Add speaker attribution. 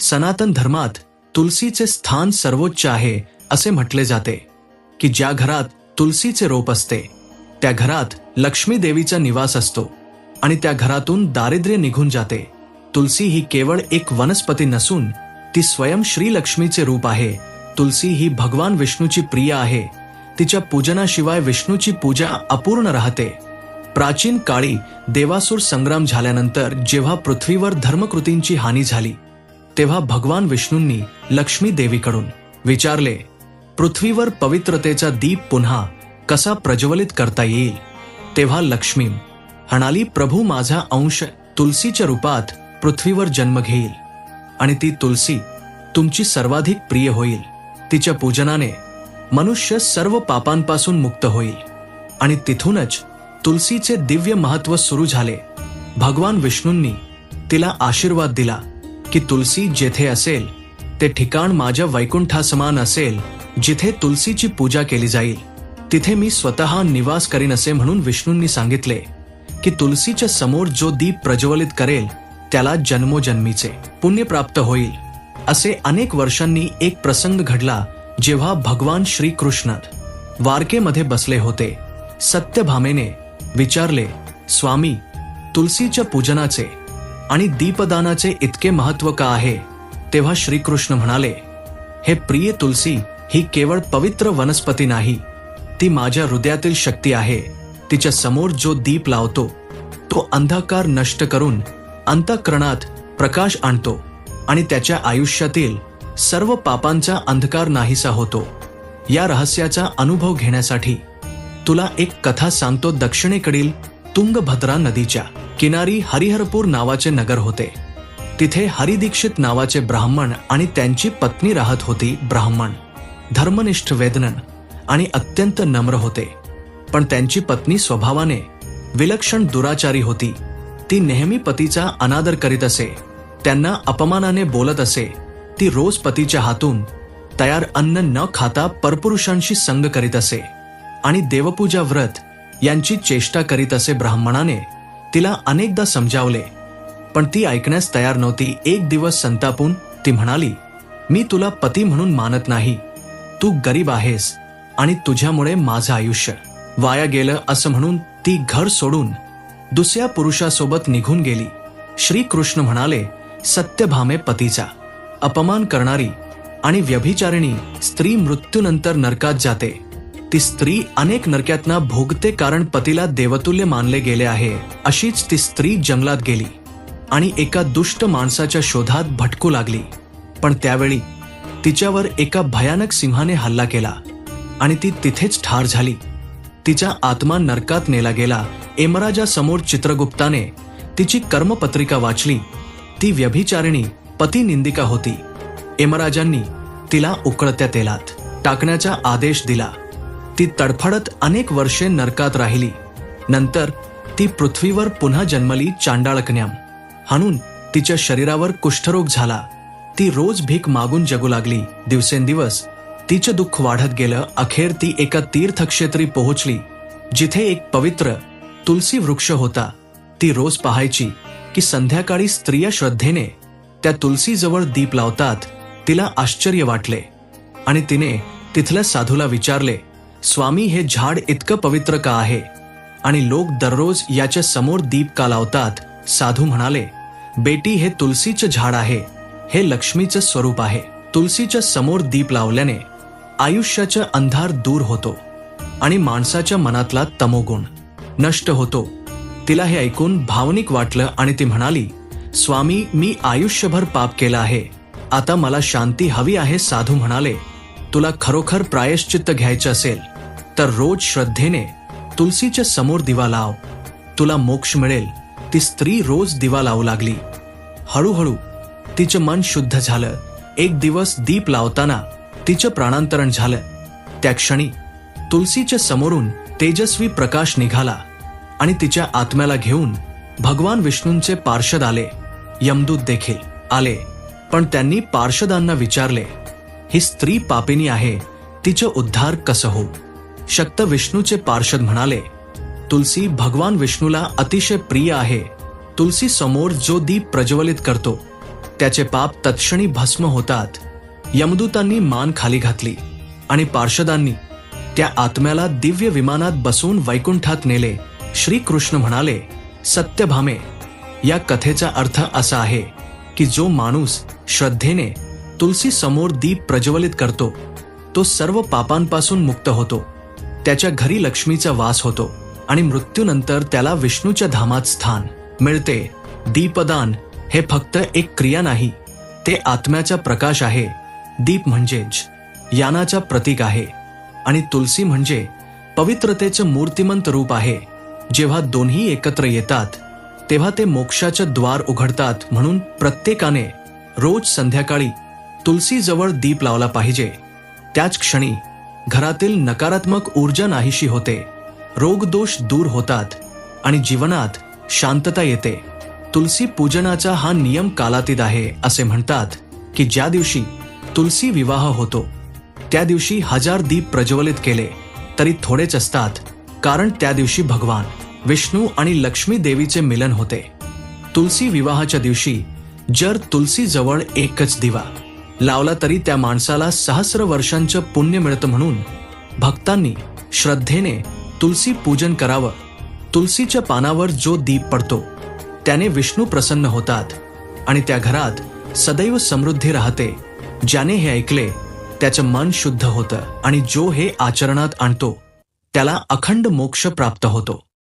Speaker 1: सनातन धर्मात तुलसीचे स्थान सर्वोच्च आहे असे म्हटले जाते की ज्या घरात तुलसीचे रोप असते त्या घरात लक्ष्मी देवीचा निवास असतो आणि त्या घरातून दारिद्र्य निघून जाते. तुलसी ही केवळ एक वनस्पती नसून ती स्वयं श्री लक्ष्मीचे रूप आहे. तुलसी ही भगवान विष्णूची प्रिय आहे. तिच्या पूजनाशिवाय विष्णूची पूजा अपूर्ण राहते. प्राचीन काळी देवासूर संग्राम झाल्यानंतर जेव्हा पृथ्वीवर धर्मकृतींची हानी झाली तेव्हा भगवान विष्णूंनी लक्ष्मी देवीकडून विचारले पृथ्वीवर पवित्रतेचा दीप पुन्हा कसा प्रज्वलित करता येईल? तेव्हा लक्ष्मी म्हणाली प्रभू माझा अंश तुलसीच्या रूपात पृथ्वीवर जन्म घेईल आणि ती तुलसी तुमची सर्वाधिक प्रिय होईल. तिच्या पूजनाने मनुष्य सर्व पापांपासून मुक्त होईल आणि तिथूनच तुलसीचे दिव्य महत्त्व सुरू झाले. भगवान विष्णूंनी तिला आशीर्वाद दिला की तुलसी जेथे असेल ते ठिकाण माझ्या वैकुंठासमान असेल जिथे तुलसीची पूजा केली जाईल. तिथे मी स्वतः निवास करीन असे म्हणून विष्णूंनी सांगितले की तुलसीच्या समोर जो दीप प्रज्वलित करेल त्याला जन्मोजन्मीचे पुण्य प्राप्त होईल. असे अनेक वर्षांनी एक प्रसंग घडला जेव्हा भगवान श्रीकृष्ण वारकेमध्ये बसले होते. सत्यभामेने विचारले स्वामी तुलसीच्या पूजनाचे आणि दीपदानाचे इतके महत्त्व का आहे? तेव्हा श्रीकृष्ण म्हणाले हे प्रिय तुलसी ही केवळ पवित्र वनस्पती नाही. ती माझ्या हृदयातील शक्ती आहे. तिच्या समोर जो दीप लावतो तो अंधकार नष्ट करून अंतःकरणात प्रकाश आणतो आणि त्याच्या आयुष्यातील सर्व पापांचा अंधकार नाहीसा होतो. या रहस्याचा अनुभव घेण्यासाठी तुला एक कथा सांगतो दक्षिणेकडील तुंगभद्रा नदीच्या किनारी हरिहरपूर नावाचे नगर होते. तिथे हरिदीक्षित नावाचे ब्राह्मण आणि त्यांची पत्नी राहत होती ब्राह्मण. धर्मनिष्ठ वेदनन आणि अत्यंत नम्र होते. पण त्यांची पत्नी स्वभावाने विलक्षण दुराचारी होती. ती नेहमी पतीचा अनादर करीत असे. त्यांना अपमानाने बोलत असे. ती रोज पतीच्या हातून तयार अन्न न खाता परपुरुषांशी संग करीत असे. आणि देवपूजा व्रत यांची चेष्टा करीत असे ब्राह्मणाने तिला अनेकदा समजावले पण ती ऐकण्यास तयार नव्हती. एक दिवस संतापून ती म्हणाली मी तुला पती म्हणून मानत नाही. तू गरीब आहेस आणि तुझ्यामुळे माझं आयुष्य. वाया गेलं असं म्हणून ती घर सोडून दुसऱ्या पुरुषासोबत निघून गेली. श्रीकृष्ण म्हणाले सत्यभामे पतीचा. अपमान करणारी आणि व्यभिचारिणी स्त्री मृत्यूनंतर नरकात जाते. ती स्त्री अनेक नरक्यातना भोगते कारण पतीला देवतुल्य मानले गेले आहे. अशीच ती स्त्री जंगलात गेली आणि एका दुष्ट माणसाच्या शोधात भटकू लागली. पण त्यावेळी तिच्यावर एका भयानक सिंहाने हल्ला केला आणि ती तिथेच ठार झाली. तिचा आत्मा नरकात नेला गेला. एमराजा समोर चित्रगुप्ताने तिची कर्मपत्रिका वाचली. ती व्यभिचारिणी पती निंदिका होती. एमराजांनी तिला उकळत्या तेलात टाकण्याचा आदेश दिला. ती तडफडत अनेक वर्षे नरकात राहिली. नंतर ती पृथ्वीवर पुन्हा जन्मली चांडाळकन्याम हाणून तिच्या शरीरावर कुष्ठरोग झाला. ती रोज भीक मागून जगू लागली. दिवसेंदिवस तिचं दुःख वाढत गेलं. अखेर ती एका तीर्थक्षेत्री पोहोचली. जिथे एक पवित्र तुलसी वृक्ष होता. ती रोज पाहायची की संध्याकाळी स्त्रिया श्रद्धेने त्या तुलसीजवळ दीप लावतात तिला आश्चर्य वाटले. आणि तिने तिथल्या साधूला विचारले स्वामी हे झाड इतकं पवित्र का आहे? आणि लोक दररोज याच्या समोर दीप का लावतात? साधू म्हणाले बेटी हे तुलसीचं झाड आहे. हे लक्ष्मीचं स्वरूप आहे. तुलसीच्या समोर दीप लावल्याने आयुष्याचा अंधार दूर होतो आणि माणसाच्या मनातला तमोगुण नष्ट होतो. तिला हे ऐकून भावनिक वाटलं आणि ती म्हणाली स्वामी मी आयुष्यभर पाप केला आहे. आता मला शांती हवी आहे साधू म्हणाले. तुला खरोखर प्रायश्चित्त घ्यायचं असेल तर रोज श्रद्धेने तुलसीच्या समोर दिवा लाव. तुला मोक्ष मिळेल. ती स्त्री रोज दिवा लावू लागली. हळूहळू तिचं मन शुद्ध झालं. एक दिवस दीप लावताना तिचं प्राणांतरण झालं. त्या क्षणी तुलसीच्या समोरून तेजस्वी प्रकाश निघाला आणि तिच्या आत्म्याला घेऊन भगवान विष्णूंचे पार्षद आले. यमदूत देखील आले. पण त्यांनी पार्षदांना विचारले ही स्त्री पापिनी आहे. तिचं उद्धार कसं हो शक्त विष्णूचे पार्षद म्हणाले तुलसी भगवान विष्णूला अतिशय प्रिय आहे. तुलसी समोर जो दीप प्रज्वलित करतो त्याचे पाप तत्क्षणी भस्म होतात. यमदूतांनी मान खाली घातली आणि पार्षदांनी त्या आत्म्याला दिव्य विमानात बसून वैकुंठात नेले. श्रीकृष्ण म्हणाले सत्यभामे या कथेचा अर्थ असा आहे की जो माणूस श्रद्धेने तुलसी समोर दीप प्रज्वलित करतो तो सर्व पापांपासून मुक्त होतो. त्याच्या घरी लक्ष्मीचा वास होतो आणि मृत्यूनंतर त्याला विष्णूच्या धामात स्थान मिळते. दीपदान हे फक्त एक क्रिया नाही ते आत्म्याचा प्रकाश आहे. दीप म्हणजेच यानाचा प्रतीक आहे आणि तुलसी म्हणजे पवित्रतेचं मूर्तिमंत रूप आहे. जेव्हा दोन्ही एकत्र येतात तेव्हा ते मोक्षाचं द्वार उघडतात म्हणून प्रत्येकाने रोज संध्याकाळी तुलसीजवळ दीप लावला पाहिजे. त्याच क्षणी घरातील नकारात्मक ऊर्जा नाहीशी होते. रोगदोष दूर होतात आणि जीवनात शांतता येते. तुलसी पूजनाचा हा नियम कालातीत आहे असे म्हणतात की ज्या दिवशी तुलसी विवाह होतो त्या दिवशी हजार दीप प्रज्वलित केले तरी थोडेच असतात कारण त्या दिवशी भगवान विष्णू आणि लक्ष्मी देवीचे मिलन होते. तुलसी विवाहाच्या दिवशी जर तुलसी जवळ एकच दिवा लावला तरी त्या माणसाला सहस्र वर्षांचं पुण्य मिळतं म्हणून भक्तांनी श्रद्धेने तुलसी पूजन करावं. तुलसीच्या पानावर जो दीप पडतो त्याने विष्णू प्रसन्न होतात आणि त्या घरात सदैव समृद्धी राहते. ज्याने हे ऐकले त्याचं मन शुद्ध होतं आणि जो हे आचरणात आणतो त्याला अखंड मोक्ष प्राप्त होतो.